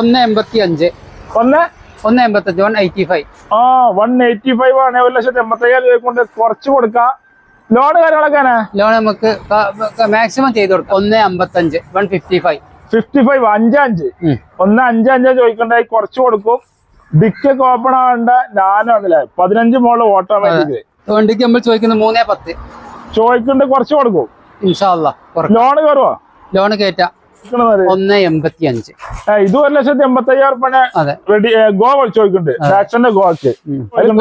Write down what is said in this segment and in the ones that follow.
ഒന്ന് എൺപത്തി അഞ്ച് ഒന്ന്? ഒന്ന് എൺപത്തി അഞ്ച് വൺ എയ്റ്റി ഫൈവ് ആ വൺ എയ്റ്റി ഫൈവ് ആണ് ഒരു ലക്ഷത്തി എൺപത്തയ്യായിരം രൂപ കൊണ്ട് കുറച്ച് കൊടുക്കാം. ലോൺ കാര്യങ്ങളൊക്കെ ലോൺ നമുക്ക് മാക്സിമം ചെയ്ത് കൊടുക്കാം. ഒന്ന് അമ്പത്തഞ്ച് one fifty five fifty five അഞ്ചഞ്ച് ഒന്ന് അഞ്ച് അഞ്ചാ ചോദിക്കണ്ടായി കുറച്ച് കൊടുക്കും. ഡിക്കൊക്കെ ഓപ്പൺ ആവേണ്ട. ഞാനാണല്ലേ പതിനഞ്ച് മോൾ ഓട്ടോമാറ്റിക് വണ്ടിക്ക് നമ്മൾ ചോദിക്കുന്നത് മൂന്നേ പത്ത്. ചോദിക്കണ്ട് കുറച്ച് കൊടുക്കും. ഇൻഷാല്ല ലോണ് കയറുവോ ലോൺ കയറ്റാം ഒന്ന് എൺപത്തി അഞ്ച് ഇത് ഒരു ലക്ഷത്തി എൺപത്തി അയ്യായിരം റുപ്യ റെഡി ഗോ ചോദിക്കുന്നുണ്ട് ഗോക്ക്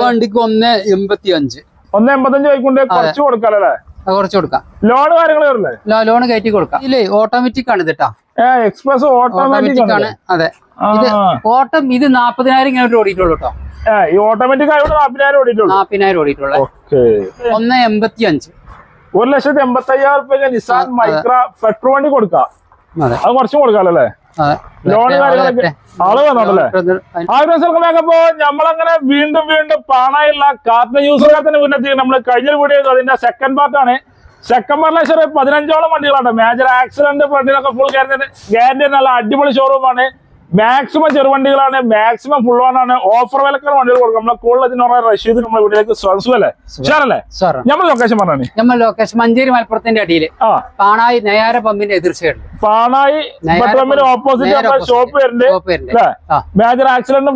വണ്ടിക്ക് ഒന്ന് എൺപത്തി അഞ്ച് ഒന്ന് എൺപത്തഞ്ച് ചോദിക്കുന്നുണ്ട് കുറച്ച് കൊടുക്കാല്ലേ അത് കുറച്ച് കൊടുക്കാം. ലോണ് കാര്യങ്ങൾ വരില്ലേ? ലോൺ കയറ്റി കൊടുക്കാം. ഇല്ലേ ഓട്ടോമാറ്റിക് ആണ് ഇതാ ഏ എക്സ്പ്രസ് ഓട്ടോമാറ്റിക് ആണ്. അതെ. ഇത് ഓട്ടം ഇത് നാപ്പതിനായിരം കിലോമീറ്റർ ഓടിയിട്ടുള്ളൂ കേട്ടോ ഈ ഓട്ടോമാറ്റിക് ആയതുകൊണ്ട് നാപ്പതിനായിരം ഓടിയിട്ടുള്ളൂ. നാപ്പതിനായിരം ഓടിയിട്ടുള്ള. ഒന്ന് എൺപത്തി അഞ്ച് ഒരു ലക്ഷത്തി എൺപത്തി അയ്യായിരം റുപ്യ നിസാൻ മൈക്ര പെട്രോൾ വണ്ടി കൊടുക്കാം. അതെ. കുറച്ചും കൊടുക്കാല്ലേ അതെ. ലോണ് കാര്യങ്ങളൊക്കെ ആൾ വന്നോണ്ടല്ലേ സ്ഥലമൊക്കെ നമ്മളങ്ങനെ വീണ്ടും വീണ്ടും പാണായുള്ള കാർട്ടൺ തന്നെ മുന്നെത്തി നമ്മൾ കഴിഞ്ഞ വീഡിയോ അതിന്റെ സെക്കൻഡ് പാർട്ടാണ് സെക്കൻഡ് പാർട്ടിലെ പതിനഞ്ചോളം വണ്ടികളാണ് മേജർ ആക്സിഡന്റ് വണ്ടികളൊക്കെ ഫുൾ ഗ്യാരണ്ടി നല്ല അടിപൊളി ഷോറൂമാണ് മാക്സിമം ചെറുവണ്ടികളാണ് മാക്സിമം ഫുൾ ഓൺ ആണ്. ഓഫർ വിലക്കാണ് വണ്ടികൾ കൊടുക്കും. നമ്മളെ കൂടുതൽ ഇതിനുള്ള റഷീദ് നമ്മുടെ വീട്ടിലേക്ക് സുഖല്ലേ? ഷാറല്ലേ നമ്മൾ ലൊക്കേഷൻ പറഞ്ഞു നമ്മൾ ലൊക്കേഷൻ മഞ്ചേരി മലപ്പുറത്തിന്റെ അടിയിൽ. പാണായി നയാര പമ്പിന്റെ എതിർ സൈഡ് പാണായി പമ്പിന്റെ ഓപ്പോസിറ്റ് ഷോപ്പ് വരുന്നുണ്ട്. അല്ലേ? മേജർ ആക്സിഡന്റ്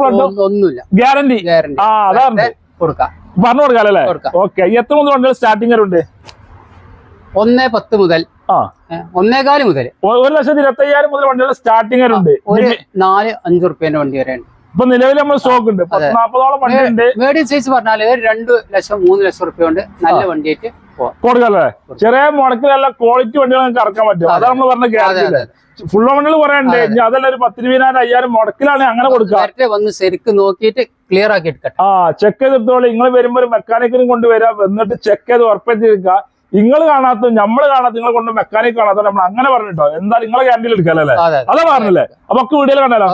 ഒന്നുമില്ല. ഗ്യാരണ്ടി ആ അതാണ്. കൊടുക്കാം. പറഞ്ഞു കൊടുക്കാം. അല്ലേ ഓക്കെ എത്ര മുതൽ വണ്ടികൾ സ്റ്റാർട്ടിംഗ് ഉണ്ട് ഒന്ന് പത്ത് മുതൽ ഒന്നേകാൽ മുതൽ. ഒരു ലക്ഷത്തി ഇരുപത്തി അയ്യായിരം മുതൽ വണ്ടികൾ സ്റ്റാർട്ടിംഗ് ഉണ്ട്. ഒരു നാല് അഞ്ചു റുപ്യന്റെ വണ്ടി വരെ ഉണ്ട്. ഇപ്പൊ നിലവിൽ നമ്മൾ സ്റ്റോക്ക് ഉണ്ട്. പത്ത് നാപ്പതോളം വണ്ടി ഉണ്ട്. മീഡിയം സൈസ് പറഞ്ഞാൽ ഒരു രണ്ട് ലക്ഷം മൂന്ന് ലക്ഷം റുപ്യ കൊണ്ട് നല്ല വണ്ടിയായിട്ട് കൊടുക്കല്ലേ? ചെറിയ മുടക്കിലല്ല ക്വാളിറ്റി വണ്ടികൾ നിങ്ങൾക്ക് ഇറക്കാൻ പറ്റും. അതാണ് നമ്മൾ പറഞ്ഞ ഗ്യാരണ്ടി. ഫുൾ വണ്ടികൾ കുറെ ഉണ്ട്. ഇനി അതല്ല ഒരു പത്തിരുപതിനായിരം അയ്യായിരം മുടക്കിലാണ് അങ്ങനെ കൊടുക്കുക. വന്ന് ശരിക്കും നോക്കിയിട്ട് ക്ലിയർ ആക്കി എടുക്കട്ടെ. ആ ചെക്ക് ചെയ്തിടത്തോളം നിങ്ങൾ വരുമ്പോൾ ഒരു മെക്കാനിക്കിനും കൊണ്ടുവരാം എന്നിട്ട് ചെക്ക് ചെയ്ത് ഉറപ്പിച്ചിരിക്കുക നിങ്ങൾ കാണാത്ത നമ്മൾ കാണാത്ത നിങ്ങളെ കൊണ്ട് മെക്കാനിക് കാണാത്ത നമ്മൾ അങ്ങനെ പറഞ്ഞിട്ടോ? എന്താ നിങ്ങളെ ഗ്യാരണ്ടിയിൽ എടുക്കാല്ലേ അതെ പറഞ്ഞല്ലേ? അപ്പൊ വീഡിയോ കണ്ടല്ലോ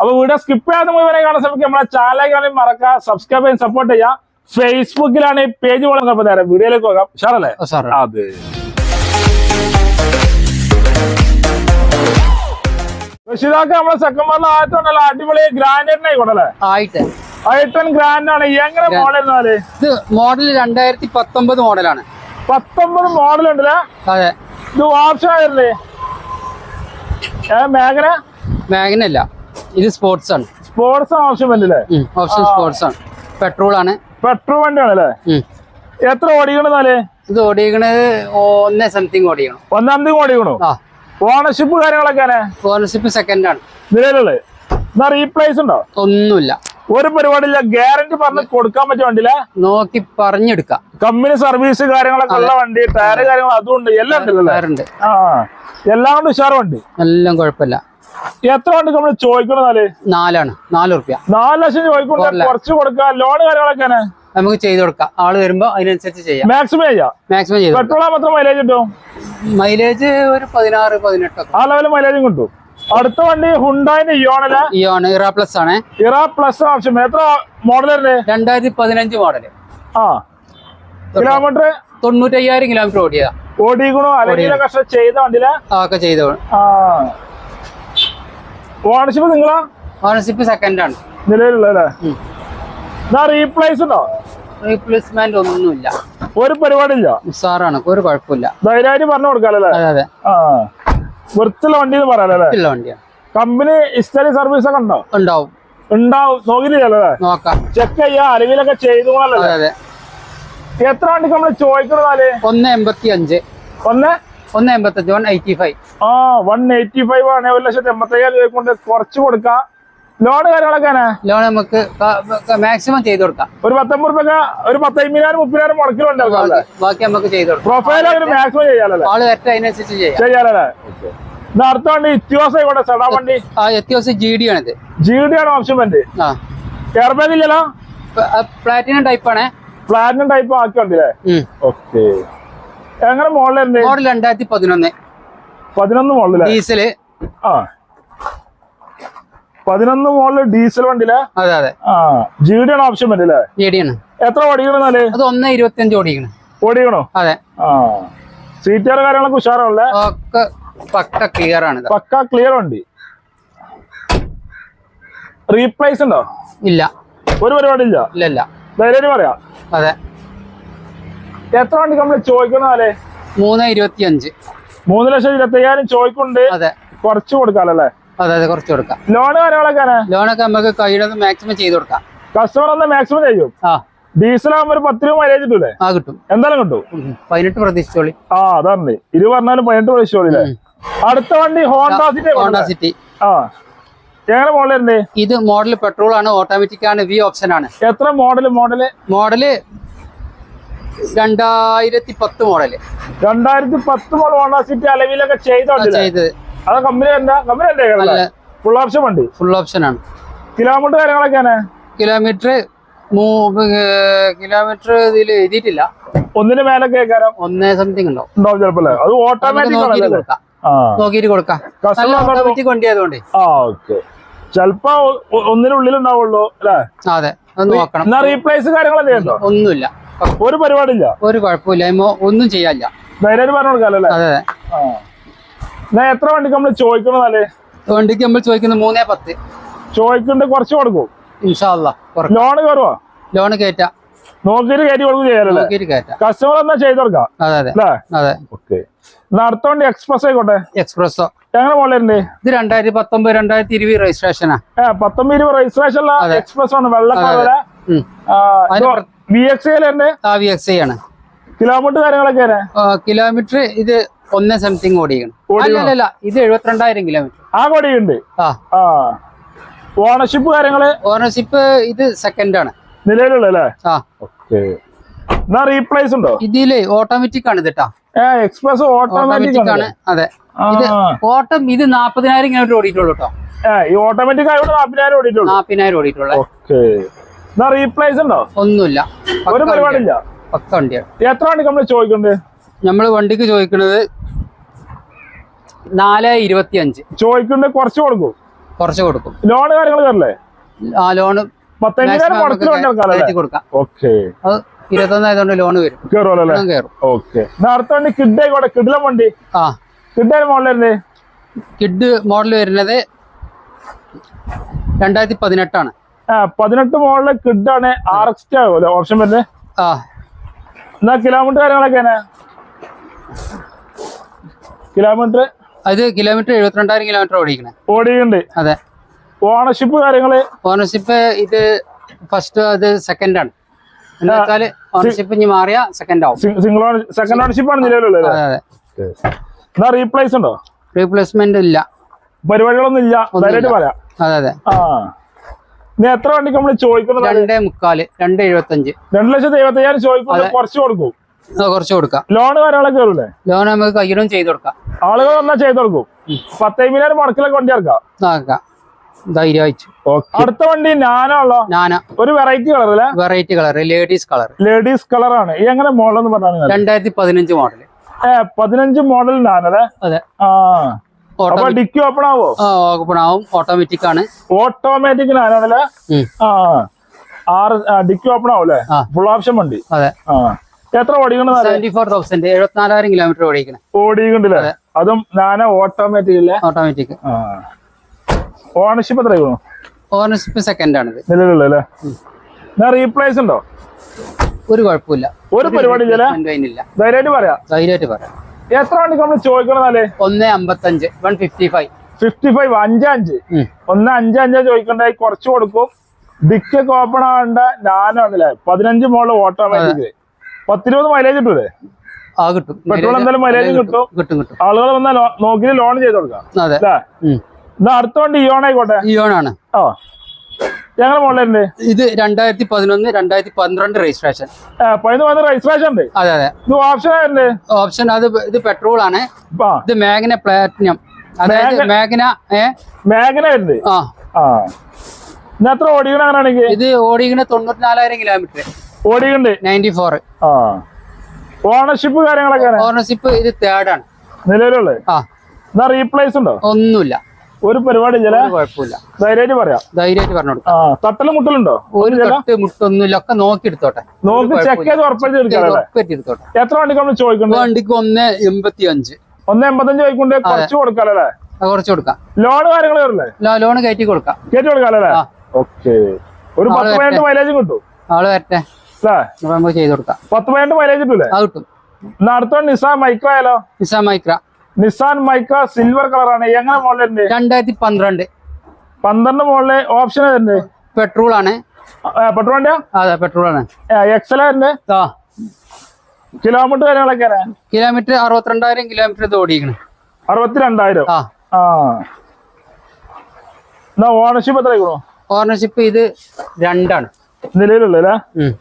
അപ്പൊ വീഡിയോ സ്കിപ്പ് ചെയ്യാതെ മുഴുവനെ കാണാൻ ശ്രമിക്കുക നമ്മളെ ചാനൽ കാണാൻ മറക്കുക സബ്സ്ക്രൈബ് ചെയ്യാൻ സപ്പോർട്ട് ചെയ്യാം. ഫേസ്ബുക്കിലാണ് ഈ പേജ് പോലെ നേരം വീഡിയോയിലേക്ക് പോകാം. ഷാറല്ലേ അതെ. റഷീദാക്ക് നമ്മളെ സെക്കൻഡ് ആയിട്ടുണ്ടല്ലോ അടിപൊളി ഗ്രാൻഡ് ആയിക്കോട്ടല്ലേ ആയിട്ട്. ഐട്ടൺ ഗ്രാൻഡ് ആണ്. എങ്ങനെ മോഡൽ ഇത് മോഡൽ രണ്ടായിരത്തി പത്തൊമ്പത് മോഡലാണ് പത്തൊമ്പത് മോഡൽ ഉണ്ടല്ലേ അതെ. ഇത് വാർഷായല്ലേ ഏ മേഖല അല്ല ഇത് സ്പോർട്സ് ആണ്. സ്പോർട്സ് ആവശ്യമല്ലേ ഓപ്ഷൻ സ്പോർട്സ് ആണ്. പെട്രോൾ ആണ്. പെട്രോൾ വണ്ടിയാണല്ലേ? അല്ലേ എത്ര ഓടിക്കണെന്നാൽ ഇത് ഓടിക്കണത് ഒന്നേ സംതിങ് ഓടിക്കണം. ഒന്നാം തീയതി ഓടിക്കണോ? ഓണർഷിപ്പ് കാര്യങ്ങളൊക്കെ ഓണർഷിപ്പ് സെക്കൻഡ് ആണ്. നിലവിലുള്ളത്. റീപ്ലേസ് ഉണ്ടോ? ഒന്നുമില്ല. ഒരു പരിപാടിയില്ല. ഗ്യാരണ്ടി പറഞ്ഞ് കൊടുക്കാൻ പറ്റിയ വണ്ടിയില്ല നോക്കി പറഞ്ഞെടുക്കാം. കമ്പനി സർവീസ് കാര്യങ്ങളൊക്കെ ഉള്ള വണ്ടി ടയർ കാര്യങ്ങൾ അതും ഉണ്ട്. എല്ലാം ഉണ്ട് ആ. എല്ലാം കൊണ്ട് ഉഷാറുണ്ട് എല്ലാം കുഴപ്പമില്ല. എത്ര വണ്ടി നമ്മൾ ചോദിക്കണെന്നാൽ നാലാണ്. നാല് റുപ്യ നാല് ലക്ഷം ചോദിക്കുന്നുണ്ട്. കുറച്ച് കൊടുക്കാം. ലോൺ കാര്യങ്ങളൊക്കെ നമുക്ക് ചെയ്ത് കൊടുക്കാം. ആൾ വരുമ്പോ അതിനനുസരിച്ച് ചെയ്യാം. മാക്സിമം ചെയ്യാം. മാക്സിമം ചെയ്യാം പെട്രോളാ പെട്രോൾ മാത്രം മൈലേജ് കിട്ടും? മൈലേജ് ഒരു പതിനാറ് പതിനെട്ടൊക്കെ. ആ ലെവലിൽ മൈലേജും കിട്ടും. അടുത്ത വണ്ടി ഹുണ്ടായിന്റെ ഇയോണല്ല ഇയോൺ ഇറ പ്ലസ് ആണ്. ഇറ പ്ലസ് ആവശ്യം. എത്ര മോഡൽ രണ്ടായിരത്തി പതിനഞ്ച് മോഡൽ ആ. കിലോമീറ്റർ തൊണ്ണൂറ്റയ്യായിരം കിലോമീറ്റർ ഓടിയതാ. ഓടിക്കണോ? അല്ലെങ്കിൽ കഷ്ടം ചെയ്ത വണ്ടിയില? അതൊക്കെ ചെയ്ത. ഓണർഷിപ്പ് നിങ്ങളാ? ഓണർഷിപ്പ് സെക്കൻഡ് ആണ്. നിലവിലുള്ളല്ലേ. റീപ്ലേസ് ഉണ്ടോ? റീപ്ലേസ്മെന്റ് ഒന്നുമില്ല. ഒരു പരിപാടി ഇല്ല ഉസാറാണ് ഒരു കുഴപ്പമില്ല. ധൈര്യമായിട്ട് പറഞ്ഞു കൊടുക്കാല്ലേ അതെ അതെ. ആ. വൃത്തിയുള്ള വണ്ടി എന്ന് പറയാലോ വണ്ടിയാണ് കമ്പനി ഇസ്റ്റലി സർവീസ് ഒക്കെ ഉണ്ടോ? ഉണ്ടാവും. ഉണ്ടാവും. നോക്കിയില്ലല്ലേ നോക്കാം. ചെക്ക് ചെയ്യാ. അതെ അതെ. എത്ര വണ്ടിക്ക് നമ്മൾ ചോദിക്കുന്നതാൽ ഒന്ന് എൺപത്തി അഞ്ച് ഒന്ന്? ഒന്ന് എൺപത്തി അഞ്ച് വൺ എയ്റ്റി ഫൈവ് ആ വൺ എയ്റ്റി ഫൈവ് ആണ്. ഒരു ലക്ഷത്തി എൺപത്തി അയ്യായിരം രൂപ കൊണ്ട് കുറച്ച് കൊടുക്കാം. ലോൺ കാര്യങ്ങളൊക്കെ ലോൺ നമുക്ക് മാക്സിമം ചെയ്ത് കൊടുക്കാം. ഒരു പത്തൊമ്പത് റുപ്യ ഒരു പത്തമ്പതിനായിരം മുപ്പതിനായിരം മുടക്കിലുണ്ടാവും ബാക്കി- നമുക്ക് ചെയ്ത് കൊടുക്കാം. പ്രൊഫൈൽ മാക്സിമം ചെയ്യാലല്ലേ ആൾ വരട്ടെ അതിനനുസരിച്ച് ചെയ്യാം. ചെയ്യാലല്ലേ എന്നാ അടുത്ത വണ്ടി ഇത്യാസം ആയിക്കോട്ടെ സെഡാ വണ്ടി? ആ വ്യത്യാസം ജി ഡി ആണിത്. ജി ഡി ആണ് ഓപ്ഷൻ വണ്ടി? ആ. എയർ ബാഗ് ഇല്ലല്ലോ പ്ലാറ്റിനം ടൈപ്പ് ആണ്. പ്ലാറ്റിനം ടൈപ്പ് ആക്കി വണ്ടില്ലേ ഓക്കെ. എങ്ങനെ മോഡലുണ്ട് മോഡൽ രണ്ടായിരത്തി പതിനൊന്ന്. പതിനൊന്ന് മോഡൽ ഡീസൽ ആ. പതിനൊന്ന് മോളിൽ ഡീസൽ വണ്ടിയിലെ? അതെ അതെ. ആ ജി ഡി ആണ് ഓപ്ഷൻ വരില്ലേ? ആണ് എത്ര ഓടിക്കണെന്നാൽ അത് ഒന്ന് ഇരുപത്തി അഞ്ച് ഓടിക്കണം. ഓടിക്കണോ? അതെ. ആ. സീറ്റുകാർ കാര്യങ്ങളൊക്കെ ഉഷാറാണല്ലേ? ഒക്കെ പക്ക ക്ലിയർ ആണ്. പക്ക ക്ലിയർ വണ്ടി. റീപ്ലേസ് ഉണ്ടോ? ഇല്ല. ഒരു പരിപാടി ഇല്ല. ഇല്ല ഇല്ല. ധൈര്യം പറയാ. അതെ. എത്ര വണ്ടി നമ്മൾ ചോദിക്കുന്നതാലേ മൂന്ന് ഇരുപത്തി അഞ്ച് മൂന്ന് ലക്ഷം ഇരുപത്തി അയ്യായിരം ചോദിക്കുന്നുണ്ട്. അതെ. കുറച്ച് കൊടുക്കാമല്ലേ അതെ കുറച്ച് കൊടുക്കാം. ലോണ് കാര്യങ്ങളൊക്കെ ലോണൊക്കെ നമുക്ക് കഴിയുന്നത് മാക്സിമം ചെയ്ത് കൊടുക്കാം. കസ്റ്റമർ മാക്സിമം ചെയ്യും. ആ. ഡീസൽ ആകുമ്പോൾ ഒരു പത്ത് രൂപ മൈലേജ് കിട്ടൂലേ? ആ കിട്ടും. എന്തായാലും കിട്ടും. പതിനെട്ട് പ്രതീക്ഷിച്ചോളി. ആ അതാണ് ഇരു പറഞ്ഞാലും പതിനെട്ട് പ്രതീക്ഷിച്ചോളില്ലേ അടുത്ത വണ്ടി ഹോണ്ട സിറ്റി ഹോണ്ട സിറ്റി ആ. എങ്ങനെ മോഡലുണ്ട് ഇത് മോഡൽ പെട്രോൾ ആണ് ഓട്ടോമാറ്റിക് ആണ് വി ഓപ്ഷൻ ആണ്. എത്ര മോഡൽ മോഡൽ മോഡൽ രണ്ടായിരത്തി പത്ത് മോഡൽ രണ്ടായിരത്തി പത്ത് മോഡൽ ഹോണ്ട സിറ്റി അലവിലൊക്കെ ചെയ്ത ആ, ചെയ്തത്. അത് കമ്പനി എന്താ? കമ്പനി എന്റെ ഫുൾ ഓപ്ഷൻ വണ്ടി? ഫുൾ ഓപ്ഷൻ ആണ്. കിലോമീറ്റർ കാര്യങ്ങളൊക്കെയാണ് കിലോമീറ്റർ കിലോമീറ്റർ ഇതിൽ എഴുതിയിട്ടില്ല. ഒന്നിന് മേലെ കേൾക്കാരം ഒന്നേ സംതിങ് ഉണ്ടോ? ഉണ്ടാവും ചിലപ്പോ അത് ഓട്ടോമാറ്റിക് നോക്കിയിട്ട് കൊടുക്കാം. ഓട്ടോമാറ്റിക് വണ്ടി ആയതുകൊണ്ട് ആ ഓക്കെ ചിലപ്പോ ഒന്നിനുള്ളിൽ ഉണ്ടാവുള്ളൂ അല്ലേ? അതെ. നോക്കണം. എന്നാ റീപ്ലേസ് കാര്യങ്ങളൊക്കെ ഉണ്ടോ ഒന്നുമില്ല. ഒരു പരിപാടിയില്ല? ഒരു കുഴപ്പമില്ല. ഒന്നും ചെയ്യാനില്ല. ധൈര്യം പറഞ്ഞു കൊടുക്കാല്ലേ അതെ അതെ. എത്ര വണ്ടിക്ക് നമ്മൾ ചോദിക്കണതല്ലേ വണ്ടിക്ക് നമ്മൾ ചോദിക്കുന്നത് മൂന്നേ പത്ത്. ചോദിക്കുന്നുണ്ട് കുറച്ച് കൊടുക്കും. ഇൻഷാല്ല ലോണ് കയറുവോ? ലോണ് കയറ്റ. നോക്കിയിട്ട് കയറ്റി കൊടുക്കും ചെയ്യാറല്ലേ? കസ്റ്റമർ എന്നാ ചെയ്ത് കൊടുക്കാം. അതെ ഓക്കെ. അടുത്ത വണ്ടി എക്സ്പ്രസ് ആയിക്കോട്ടെ. എക്സ്പ്രസോ എങ്ങനെ മോളുണ്ട് ഇത് രണ്ടായിരത്തി പത്തൊമ്പത് രണ്ടായിരത്തി ഇരുപത് രജിസ്ട്രേഷനാ പത്തൊമ്പത് ഇരുപത് രജിസ്ട്രേഷൻ എക്സ്പ്രസ് ആണ് വെള്ള അതെ, കളറ് ഉം. അതിന് പ്ര- വി എക്സ് ആണ്. കിലോമീറ്റർ കാര്യങ്ങളൊക്കെ കിലോമീറ്റർ ഇത് ഒന്നേ സംതിങ് ഓടിയാണ് അല്ലല്ല അല്ല അല്ല ഇത് എഴുപത്തിരണ്ടായിരം കിലോമീറ്റർ. ആ ഓടിയുണ്ട് ആ. ഓണർഷിപ്പ് കാര്യങ്ങൾ? ഓണർഷിപ്പ് ഇത് സെക്കൻഡ് ആണ് നിലവിലുള്ള ആ. ഓക്കെ. റീപ്ലേസ് ഉണ്ടോ? ഇതിൽ ഓട്ടോമാറ്റിക് ആണ് ഇതിട്ടാ എക്സ്പ്രസ് ഓട്ടോമാറ്റിക് ആണ് അതെ. ഇത് ഓട്ടം ഇത് നാപ്പതിനായിരം കിലോമീറ്റർ ഓടിയിട്ടുള്ളൂ കേട്ടോ ഈ ഓട്ടോമാറ്റിക് ആയതുകൊണ്ട് നാപ്പതിനായിരം ഓടിയിട്ടുള്ളൂ? നാപ്പതിനായിരം ഓടിയിട്ടുള്ള. റീപ്ലേസ് ഉണ്ടോ? ഒന്നുമില്ല. ഒരു പരിപാടിയില്ല. പക്ക വണ്ടിയാണ്. എത്ര വണ്ടി നമ്മൾ ചോദിക്കുന്നത് നമ്മൾ വണ്ടിക്ക് ചോദിക്കുന്നത് നാല് ഇരുപത്തി അഞ്ച് ചോദിക്കുന്ന കുറച്ച് കൊടുക്കും. കുറച്ച് കൊടുക്കും. ലോൺ കാര്യങ്ങൾ തരല്ലേ? ആ അത് ഇരുപത്തൊന്നായതുകൊണ്ട് വരും. ലോൺ വണ്ടി വണ്ടി. ആ. കിഡ് മോഡലല്ലേ കിഡ് മോഡൽ വരുന്നത് രണ്ടായിരത്തി പതിനെട്ടാണ് പതിനെട്ട് മോഡൽ കിഡ് ആണ് ആർ എക്സ് ഓപ്ഷൻ വരുന്നത് ആ. എന്നാ കിലോമീറ്റർ കാര്യങ്ങളൊക്കെ കിലോമീറ്റർ അത് കിലോമീറ്റർ എഴുപത്തിരണ്ടായിരം കിലോമീറ്റർ ഓടിക്കണേ. ഓടിയുണ്ട് അതെ. ഓണർഷിപ്പ് കാര്യങ്ങൾ? ഓണർഷിപ്പ് ഇത് ഫസ്റ്റ് അത് സെക്കൻഡ് ആണ്. എന്ന് ഓണർഷിപ്പ് ഇനി മാറിയ സെക്കൻഡ് ആവും. സിംഗിൾ സെക്കൻഡ് ഓണർഷിപ്പ് ആണ് നിലവിലുള്ളത് അതെ റീപ്ലേസ് ഉണ്ടോ? റീപ്ലേസ്മെന്റ് ഇല്ല. പരിപാടികളൊന്നും ഇല്ല. പറയാം. അതെ അതെ. ആ. എത്ര വണ്ടിക്ക് നമ്മൾ ചോദിക്കുന്നത്? രണ്ടേ മുക്കാൽ രണ്ട് എഴുപത്തഞ്ച്. രണ്ട് ലക്ഷത്തി എഴുപത്തി അയ്യായിരം ചോദിക്കുന്നത് കുറച്ച് കൊടുക്കും. കുറച്ച് കൊടുക്കാം. ലോൺ കാര്യങ്ങളൊക്കെ വരൂലേ ലോൺ നമുക്ക് കയ്യിലും ചെയ്ത് കൊടുക്കാം. ആളുകൾ വന്നാൽ ചെയ്ത് കൊടുക്കും. പത്തയ്യായിരം മുടക്കിലൊക്കെ വണ്ടി ഇറക്കാം ആക്കാം ധൈര്യമായിട്ട്. അടുത്ത വണ്ടി ഞാനാണല്ലോ ഞാന ഒരു വെറൈറ്റി കളർ അല്ലേ? Variety colour ladies colour ladies colour ആണ്. ഈ എങ്ങനെ മോഡൽ എന്ന് പറഞ്ഞാൽ രണ്ടായിരത്തി പതിനഞ്ച് മോഡൽ ഏ പതിനഞ്ച് മോഡൽ നാനല്ലേ അതെ. ആ. ഡിക്കി ഓപ്പൺ ആവോ? ഓപ്പൺ ആവും. ഓട്ടോമാറ്റിക് ആണ്. ഓട്ടോമാറ്റിക് ഞാനാണല്ലേ. ആ. ആറ് ഡിക്കി ഓപ്പൺ ആവും അല്ലേ? ഫുൾ ഓപ്ഷൻ വണ്ടി. അതെ. ആ. എത്ര ഓടിക്കണത് സെവന്റി ഫോർ തൗസൻഡ് എഴുപത്തിനാലായിരം കിലോമീറ്റർ ഓടിക്കണം. ഓടിക്കണ്ടല്ലേ? അതും. നാന ഓട്ടോമാറ്റിക്. അല്ലേ ഓട്ടോമാറ്റിക് ഓണർഷിപ്പ് എത്ര ഓണർഷിപ്പ് സെക്കൻഡ് ആണ് നിലവിലുള്ള ഞാൻ റീപ്ലേസ് ഉണ്ടോ? ഒരു കുഴപ്പമില്ല. ഒരു പരിപാടി ഇല്ലല്ലേ replacement അതിനില്ല ധൈര്യമായിട്ട് പറയാം. ധൈര്യമായിട്ട് പറയാം. എത്ര വണ്ടി നമ്മൾ ചോദിക്കണതല്ലേ ഒന്ന് അമ്പത്തഞ്ച് one fifty five fifty five അഞ്ചഞ്ച് ഒന്ന് അഞ്ചഞ്ചാ ചോദിക്കണ്ടായി കുറച്ച് കൊടുക്കും. ഡിക്കൊക്കെ ഓപ്പൺ ആവേണ്ട ഞാനാണല്ലേ പതിനഞ്ച് മോൾ ഓട്ടോമാറ്റിക്. പത്തിരുപത് മൈലേജ് കിട്ടൂലേ? ആ കിട്ടും. പെട്രോൾ എന്തായാലും മൈലേജ് കിട്ടും. കിട്ടും കിട്ടും. ആളുകൾ വന്നാൽ നോക്കി ലോൺ ചെയ്ത് കൊടുക്കാം. അതെ. അടുത്ത വണ്ടി ഇയോൺ ആയിക്കോട്ടെ. ഇയോണാണ് ആ. ഞങ്ങൾ മോളിലുണ്ട് ഇത് രണ്ടായിരത്തി പതിനൊന്ന് രണ്ടായിരത്തി പന്ത്രണ്ട് രജിസ്ട്രേഷൻ രജിസ്ട്രേഷൻ ഉണ്ട്. അതെ അതെ. ഇത് ഓപ്ഷൻ ഓപ്ഷൻ അത് ഇത് പെട്രോൾ ആണ്. ഇത് മേഘന പ്ലാറ്റിനം അതായത് മേഘന ഏ? മേഘന ഉണ്ട് ആ. എത്ര ഓടിക്കണ അങ്ങനെയാണെങ്കിൽ? ഇത് ഓടിക്കുന്ന തൊണ്ണൂറ്റിനാലായിരം കിലോമീറ്റർ ഓടിക്കണ്ട് നയന്റി ഫോർ ആ. ഓണർഷിപ്പ് കാര്യങ്ങളൊക്കെ ഓണർഷിപ്പ് ഇത് തേർഡ് ആണ് നിലവിലുള്ളത്? ആ. എന്നാ റീപ്ലേസ് ഉണ്ടോ? ഒന്നുമില്ല. ഒരു പരിപാടി കുഴപ്പമില്ല. ധൈര്യമായിട്ട് പറയാം. ധൈര്യമായിട്ട് പറഞ്ഞു കൊടുക്കാം. ആ തട്ടലും മുട്ടലുണ്ടോ? ഒരു തൊട്ട് മുട്ടൊന്നുമില്ല. ഒക്കെ നോക്കി എടുത്തോട്ടെ നോക്കി ചെക്ക് ചെയ്ത് ഉറപ്പായിട്ട് എടുത്തോട്ടെ. എത്ര വണ്ടിക്ക് നമ്മൾ ചോദിക്കുന്നത് വണ്ടിക്ക് ഒന്ന് എൺപത്തി അഞ്ച് ഒന്ന് എൺപത്തഞ്ച് ചോദിക്കൊണ്ട് കുറച്ച് കൊടുക്കാല്ലേ അത് കുറച്ച് കൊടുക്കാം. ലോൺ കാര്യങ്ങൾ വരില്ലേ ലോൺ കയറ്റി കൊടുക്കാം. കയറ്റി കൊടുക്കാല്ലേ ആ. ഓക്കെ. ഒരു പത്ത് പതിനെട്ട് മൈലേജും കിട്ടും. ആൾ വരട്ടെ. നമുക്ക് ചെയ്ത് കൊടുക്കാം. പത്ത് പതിനെട്ട് മൈലേജ് കിട്ടൂലേ? അത് കിട്ടും. എന്നാ അടുത്ത നിസാൻ മൈക്ര ആയാലോ? നിസാ മൈക്ര നിസാൻ മൈക്ര സിൽവർ കളറാണ് എങ്ങനെ മോഡലുണ്ട് രണ്ടായിരത്തി പന്ത്രണ്ട്. പന്ത്രണ്ട് മോഡൽ ഓപ്ഷൻ ഏതുണ്ട് പെട്രോൾ ആണ്. പെട്രോൾ വണ്ടിയാ? അതെ പെട്രോൾ ആണ്. എക്സലുണ്ട് കിലോമീറ്റർ കിലോമീറ്റർ അറുപത്തിരണ്ടായിരം കിലോമീറ്റർ ഇത് ഓടിക്കണം. അറുപത്തിരണ്ടായിരം? ആ. ഓണർഷിപ്പ് എത്ര ഓണർഷിപ്പ് ഇത് രണ്ടാണ്. നിലവിലുള്ളല്ലേ ഉം.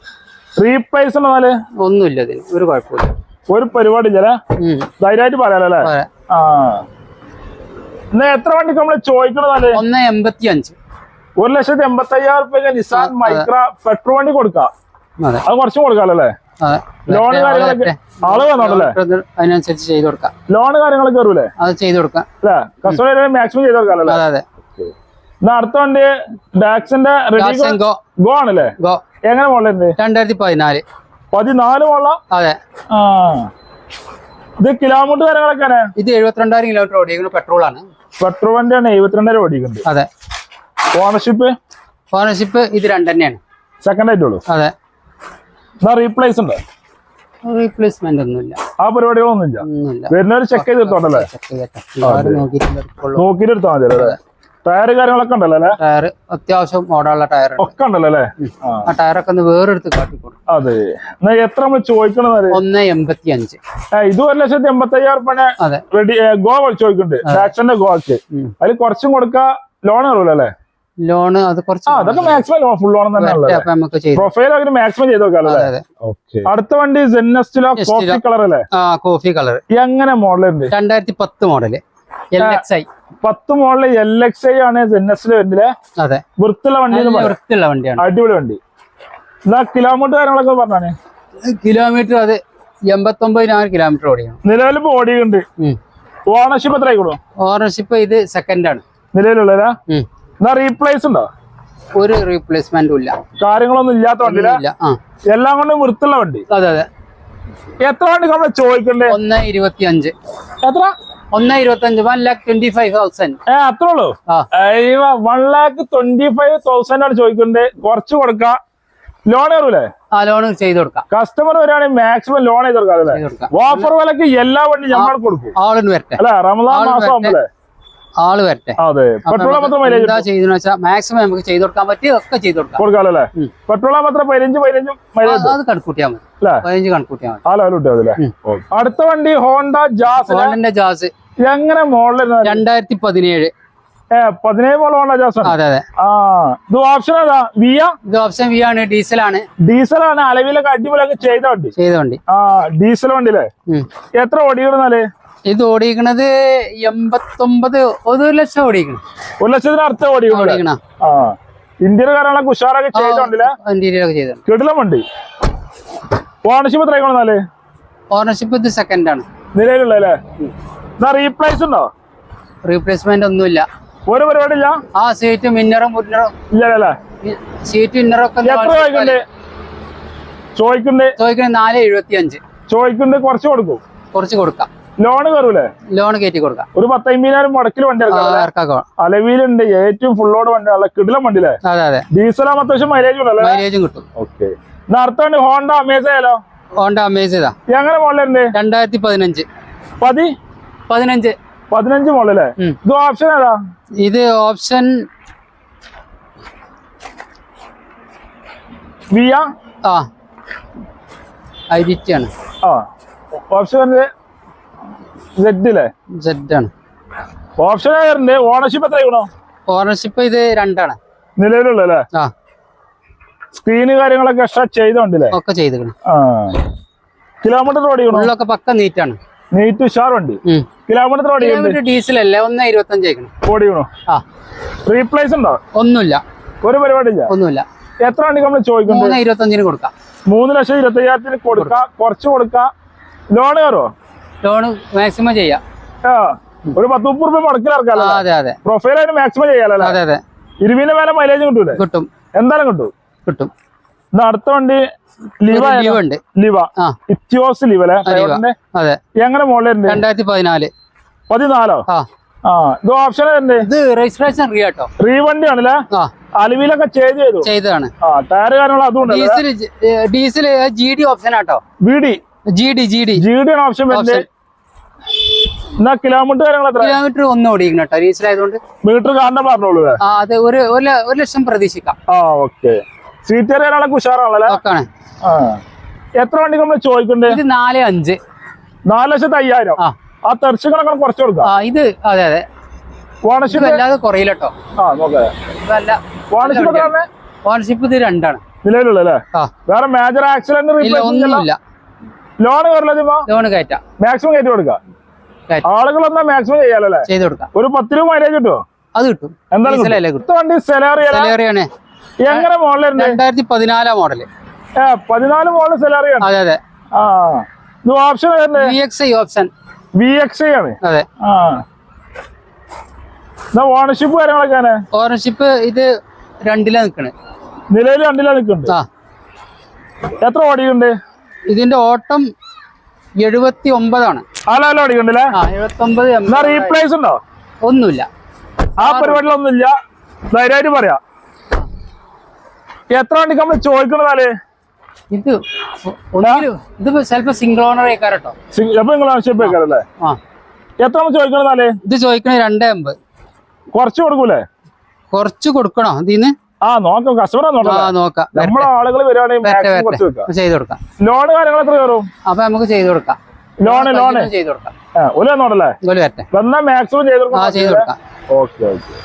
റീപ്ലേസ് എന്നാൽ? ഒന്നുമില്ല ഇതിന് ഒരു കുഴപ്പമില്ല. ഒരു പരിപാടി ഇല്ലല്ലേ ധൈര്യമായിട്ട് പറയാലോ അല്ലേ? ആ. എന്നാ എത്ര വണ്ടി നമ്മൾ ചോദിക്കണതാണ് ഒന്ന് എൺപത്തി അഞ്ച് ഒരു ലക്ഷത്തി എൺപത്തി അയ്യായിരം റുപ്യ നിസാൻ മൈക്ര പെട്രോൾ വണ്ടി കൊടുക്കാം. അതെ. കുറച്ചും അതെ ലോൺ കാര്യങ്ങളൊക്കെ ആൾ വേണോ ഇത് അതിനനുസരിച്ച് ചെയ്ത് കൊടുക്കാം. ലോൺ കാര്യങ്ങളൊക്കെ വരൂലേ? അത് ചെയ്ത് കൊടുക്കാം. അല്ലേ? കസ്റ്റമർ മാക്സിമം ചെയ്ത് കൊടുക്കാം അല്ലേ? അടുത്ത വണ്ടി ഡാക്സിന്റെ ഗോ ആണല്ലേ? ഗോ എങ്ങനെ മോളുണ്ട് രണ്ടായിരത്തി പതിനാല് പതിനാല് മോള അതെ. ആ. ഇത് കിലോമീറ്റർ കാര്യങ്ങളൊക്കെ ഇത് എഴുപത്തിരണ്ടായിരം കിലോമീറ്റർ ഓടിക്കുന്നത് പെട്രോൾ ആണ്. പെട്രോൾ വണ്ടിയാണ് എഴുപത്തിരണ്ടായിരം ഓടിക്കുന്നത് അതെ. ഓണർഷിപ്പ് ഓണർഷിപ്പ് ഇത് രണ്ട് തന്നെയാണ്. സെക്കൻഡ് ആയിട്ടുള്ളൂ അതെ. റീപ്ലേസ് ഉണ്ട്. റീപ്ലേസ്മെന്റ് ഒന്നുമില്ല. ആ പരിപാടികളൊന്നും ഇല്ല ഒന്നുമില്ല. വരുന്നവർ ചെക്ക് ചെയ്ത് എടുത്തോണ്ടല്ലേ. നോക്കിയിട്ട് എടുത്താൽ മതി അല്ലേ ടയർ കാര്യങ്ങളൊക്കെ ഉണ്ടല്ലോ അല്ലേ? ടയർ അത്യാവശ്യം ഓടാനുള്ള ടയർ ഒക്കെ ഉണ്ടല്ലോ അല്ലേ? ആ. ടയറൊക്കെ ഒന്ന് വേറെടുത്ത് കാട്ടിക്കൊടുക്കും അതെ. എന്നാ എത്ര നമ്മൾ ചോദിക്കണത് ഒന്ന് എൺപത്തി അഞ്ച് ഇത് ഒരു ലക്ഷത്തി എൺപത്തി അയ്യായിരം അതെ. റെഡി ഗോ ചോദിക്കുന്നുണ്ട്. ടാക്സിന്റെ ഗോ ഒക്കെ അതിൽ കുറച്ചും കൊടുക്കാ ലോൺ അറിയില്ല അല്ലേ? ലോണ് അത് കുറച്ച് അതൊക്കെ മാക്സിമം ലോൺ ഫുൾ ലോൺ തന്നെ പ്രൊഫൈൽ അങ്ങനെ മാക്സിമം ചെയ്ത് നോക്കാം അതെ അല്ലേ അടുത്ത വണ്ടി ജെന്നസ്റ്റിലോ. കോഫി കളർ അല്ലേ? കോഫി കളർ എങ്ങനെ മോഡൽ ഉണ്ട് രണ്ടായിരത്തി പത്ത് മോഡൽ എൽ എക്സ് ഐ പത്ത് മോഡൽ എൽ എക്സ് ഐ ആണ് എൻ എസ് വരുന്നില്ലേ? അതെ. വൃത്തിയുള്ള വണ്ടി വൃത്തിയുള്ള വണ്ടിയാണ്. അടിപൊളി വണ്ടി. എന്നാ കിലോമീറ്റർ കാര്യങ്ങളൊക്കെ പറഞ്ഞാണ്. കിലോമീറ്റർ അത് എൺപത്തൊമ്പതിനായിരം കിലോമീറ്റർ ഓടിയാണ് നിലവിൽ ഇപ്പൊ ഓടിയുണ്ട് ഓണർഷിപ്പ് എത്ര ആയിക്കോളൂ ഓണർഷിപ്പ് ഇത് സെക്കൻഡ് ആണ്. നിലവിലുള്ളതാ? എന്നാ റീപ്ലേസ് ഉണ്ടോ? ഒരു റീപ്ലേസ്മെന്റും ഇല്ല. കാര്യങ്ങളൊന്നും ഇല്ലാത്ത വണ്ടിയില്ല? ഇല്ല എല്ലാം കൊണ്ടും വൃത്തിയുള്ള വണ്ടി. അതെ അതെ. എത്ര വണ്ടി നമ്മൾ ചോദിക്കണ്ടേ? ഒന്ന് ഇരുപത്തി അഞ്ച് എത്ര? ഒന്ന് ഇരുപത്തഞ്ച് one lakh twenty five thousand ഏ അത്രേ ഉള്ളൂ one lakh twenty five thousand ആണ് ചോദിക്കുന്നത്. കുറച്ച് കൊടുക്കാം. ലോൺ കയറൂലേ ആ ലോൺ ചെയ്ത് കൊടുക്കാം. കസ്റ്റമർ വരികയാണെങ്കിൽ മാക്സിമം ലോൺ ചെയ്ത് കൊടുക്കാം ഓഫർ വിലക്ക് എല്ലാ വണ്ടി ഞങ്ങൾ കൊടുക്കും. ആളിന് വരട്ടെ. അല്ലെ? റമദാൻ മാസം ആവുമ്പല്ലേ ആൾ വരട്ടെ. അതെ. പെട്രോൾ മാത്രം മൈലേജ് എന്താ ചെയ്തെന്ന് വെച്ചാൽ മാക്സിമം നമുക്ക് ചെയ്ത് കൊടുക്കാൻ പറ്റിയതൊക്കെ ചെയ്ത് കൊടുക്കാം. കൊടുക്കാമല്ലേ. പെട്രോൾ മാത്രം പതിനഞ്ച് പതിനഞ്ചും മൈലേജ് അത് കണക്കൂട്ടിയാൽ മതി. പതിനഞ്ച് കണക്കൂട്ടിയാൽ മതി. അടുത്ത വണ്ടി ഹോണ്ട ജാസ് ഹോണ്ടന്റെ ജാസ്. എങ്ങനെ മോഡൽ രണ്ടായിരത്തി പതിനേഴ് പതിനേഴ് മോഡൽ ഹോണ്ട ജാസ് അതെ അതെ. ആ ഇത് ഓപ്ഷൻ ഏതാ? വിയ ഇത് ഓപ്ഷൻ വി ആണ് ഡീസലാണ്. ഡീസലാണ് അലവിലൊക്കെ അടിപൊളിയൊക്കെ ചെയ്ത വണ്ടി ചെയ്ത വണ്ടി ആ ഡീസൽ വണ്ടിയില്ലേ. എത്ര ഓടിയിരുന്നാൽ? ഇത് ഓടിക്കണത് എൺപത്തൊമ്പത് ഒരു ലക്ഷം ഓടിക്കണം ഒരു ലക്ഷത്തിന് അർത്ഥം ഓടിക്കണം ഇന്ത്യയിലെ ആ ഇന്ത്യയുടെ കാര്യങ്ങളൊക്കെ ഉഷാറൊക്കെ ചെയ്ത വണ്ടിയില്ലേ ഇന്റീരിയറൊക്കെ ചെയ്തിട്ടുണ്ട് കിടിലം വണ്ടി. ഓണർഷിപ്പ് എത്ര ഓണർഷിപ്പ് ഇത് സെക്കൻഡ് ആണ്. നിലവിലുള്ളല്ലേ എന്നാ റീപ്ലേസ് ഉണ്ടോ? റീപ്ലേസ്മെന്റ് ഒന്നുമില്ല. ഒരു പരിപാടി ഇല്ല ആ സീറ്റ് മിന്നറും മുന്നറും ഇല്ലല്ലേ? സീറ്റ് നാല് എഴുപത്തി അഞ്ച് കുറച്ച് കൊടുക്കും. കുറച്ച് കൊടുക്കാം. ലോണ് കയറൂലേ? ലോൺ കയറ്റി കൊടുക്കാം. ഒരു പത്തമ്പതിനായിരം മുടക്കിൽ വണ്ടി അലവിയിലുണ്ട് ഏറ്റവും ഫുള്ളോട് വണ്ടി അല്ല കിടിലം വണ്ടി അതെ അതെ. ഡീസലാകുമ്പോൾ അത്യാവശ്യം മൈലേജ് ഉണ്ടല്ലേ? മൈലേജും കിട്ടും. ഓക്കെ അടുത്ത ഹോണ്ട അമേസ് ആയാലോ? ഹോണ്ട അമേസ് ഞങ്ങളുടെ എങ്ങനെ മോളിലുണ്ട് രണ്ടായിരത്തി പതിനഞ്ച്. പതി പതിനഞ്ച്. പതിനഞ്ച് മോളല്ലേ. ഇത് ഓപ്ഷൻ ഏതാ? ഇത് ഓപ്ഷൻ വിയ ആ. ആ. ഓപ്ഷൻ വരുന്നത് സെഡ് അല്ലേ സെഡ് ആണ്. ഓപ്ഷൻ ഓണർഷിപ്പ് എത്ര ഓണർഷിപ്പ് ഇത് രണ്ടാണ്. നിലവിലുള്ളല്ലേ ആ. സ്ക്രീന് കാര്യങ്ങളൊക്കെ എക്സ്ട്രാ ചെയ്തോണ്ടില്ലേ? ഒക്കെ ചെയ്തിക്കണം ആ. കിലോമീറ്റർ ഓടിക്കണോ ഉള്ളൊക്കെ പക്ക നീറ്റാണ് നീറ്റ് ഉഷാറുണ്ട്. കിലോമീറ്റർ ഓടിക്കണ്ട് ഡീസൽ അല്ലേ ഒന്ന് ഇരുപത്തി ആയിക്കണം ഓടിക്കണോ? ആ. റീപ്ലേസ് ഉണ്ടോ? ഒന്നുമില്ല. ഒരു പരിപാടി ഇല്ല ഒന്നുമില്ല. എത്ര വണ്ടി നമ്മൾ ചോദിക്കുന്നത് ഇരുപത്തഞ്ചിന് കൊടുക്കാം. മൂന്ന് ലക്ഷം ഇരുപത്തി അയ്യായിരത്തിന് കൊടുക്കാം. കുറച്ച് കൊടുക്കാം. ലോൺ കയറോ ലോൺ മാക്സിമം ചെയ്യാം. ഒരു പത്ത് മുപ്പത് റുപ്യ മുടക്കിലിറക്കാലോ അതെ അതെ. പ്രൊഫൈൽ അതിന് മാക്സിമം ചെയ്യാലോ അതെ അതെ. ഇരുവിന്റെ മേലെ മൈലേജ് കിട്ടൂലേ? കിട്ടും. എന്തായാലും കിട്ടും. കിട്ടും. എന്നാ അടുത്ത വണ്ടി ലിവ ഉണ്ട്. ലിവ ഇത്യോസ് ലിവ അല്ലേ? അതെ. എങ്ങനെ മോഡലുണ്ട് രണ്ടായിരത്തി പതിനാല് പതിനാലോ? ആ. ഇത് ഓപ്ഷൻ ഇത് രജിസ്ട്രേഷൻ റീ ആട്ടോ റീ വണ്ടി ആണല്ലേ അലുവിലൊക്കെ ചേഞ്ച് ചെയ്തു. ചെയ്തതാണ്. ടയർ കാര്യങ്ങൾ അതും ഉണ്ട് diesel diesel G D option auto. V D G D G D G D ആണ് ഓപ്ഷൻ വരുന്നത്? എന്നാ കിലോമീറ്റർ കാര്യങ്ങൾ എത്ര കിലോമീറ്റർ ഒന്ന് ഓടിക്കണം കേട്ടോ ഡീസൽ ആയതുകൊണ്ട് മീറ്റർ കാണാൻ പറഞ്ഞോളൂ ആ അത് ഒരു ഒരു ഒരു ലക്ഷം പ്രതീക്ഷിക്കാം. ആ ഓക്കെ സീറ്റ് കാര്യങ്ങളൊക്കെ ഉഷാറാണല്ലേ എത്ര വണ്ടി നമ്മൾ ചോദിക്കണ്ടേ? നാല് അഞ്ച്. നാല് ലക്ഷത്തി അയ്യായിരം. ആ. തെർച്ചുകളൊക്കെ കുറച്ച് കൊടുക്കാം? ഇത് അതെ അതെ. ഓണർഷിപ്പ് വല്ലാതെ കുറയില്ല ആ നോക്കേ. ഇതല്ല ഓണർഷിപ്പ് ഇത് രണ്ടാണ്. നിലവിലുള്ളല്ലേ വേറെ മേജർ ആക്സിഡന്റ് ഒന്നുമില്ല. ലോൺ ലോണ് കയറ്റാം. മാക്സിമം കയറ്റി കൊടുക്കാം? ആളുകൾ എന്നാ മാക്സിമം ചെയ്യാലല്ലേ? ചെയ്ത് കൊടുക്കാം. ഒരു പത്ത് രൂപ മൈലേജ് കിട്ടുമോ അത് കിട്ടും. എന്തായാലും. വണ്ടി സെലാറി സെലേറിയാണ് എങ്ങനെ മോഡൽ രണ്ടായിരത്തി പതിനാലാം മോഡൽ പതിനാല് മോഡൽ സെലറിയാണ്. അതെ അതെ. ആ ഇത് option V X I option V X I ആണ്. അതെ. ആ. ഓണർഷിപ്പ് കാര്യങ്ങളൊക്കെയാണ് ഓണർഷിപ്പ് ഇത് രണ്ടിലാ നിക്കണ്. നിലവിൽ രണ്ടിലാ നിൽക്കുന്നുണ്ട് ആ. എത്ര ഓടിയുണ്ട് ഇതിന്റെ ഓട്ടം എഴുപത്തി ഒമ്പതാണ് റീപ്ലേസ് ഉണ്ടോ? ഒന്നുമില്ല. ആ പരിപാടിയിലൊന്നുമില്ല. ധൈര്യമായിട്ട് പറയാം. എത്ര വണ്ടിക്ക് നമ്മൾ ചോദിക്കണതാൽ ഇത് ഇത് ചിലപ്പോ സിംഗിൾ ഓണർ ആയിക്കാരട്ടോ. എപ്പോ നിങ്ങൾ ആവശ്യപ്പ് വെക്കാറല്ലേ ആ. എത്ര നമ്മൾ ചോദിക്കണതാൽ ഇത് ചോദിക്കണ രണ്ടേ അമ്പത്. കുറച്ച് കൊടുക്കൂലേ? കുറച്ച് കൊടുക്കണോ? ആ നോക്കാം. നോക്കാം. നമ്മളെ ആളുകൾ വരികയാണെങ്കിൽ ചെയ്ത് കൊടുക്കാം. ലോൺ കാര്യങ്ങൾ എത്ര കയറും അപ്പൊ നമുക്ക് ചെയ്ത് കൊടുക്കാം. ലോണ് ലോണ് ചെയ്ത് കൊടുക്കാം. ഒലേ നോടല്ലേ മാക്സിമം ചെയ്ത് കൊടുക്കാം. ചെയ്ത് കൊടുക്കാം.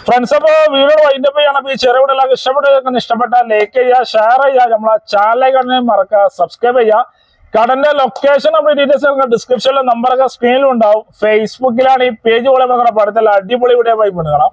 ഫ്രണ്ട്സ് അപ്പൊ വീഡിയോ വൈൻഡപ്പ് ചെയ്യണം. അപ്പൊ ഈ ചെറുവിടെ എല്ലാവർക്കും ഇഷ്ടപ്പെട്ട ഇഷ്ടപ്പെട്ട ലൈക്ക് ചെയ്യുക ഷെയർ ചെയ്യുക. നമ്മളെ ചാനൽ കണ്ടെ മറക്കുക സബ്സ്ക്രൈബ് ചെയ്യുക. കടന്റെ ലൊക്കേഷൻ നമ്മുടെ ഡീറ്റെയിൽസ് ഒക്കെ ഡിസ്ക്രിപ്ഷനിലെ നമ്പറൊക്കെ സ്ക്രീനിലുണ്ടാവും ഫേസ്ബുക്കിലാണ് ഈ പേജ് പോലെ നമ്മുടെ പഠിത്തല്ല അടിപൊളി വീഡിയോ പോയി കാണാം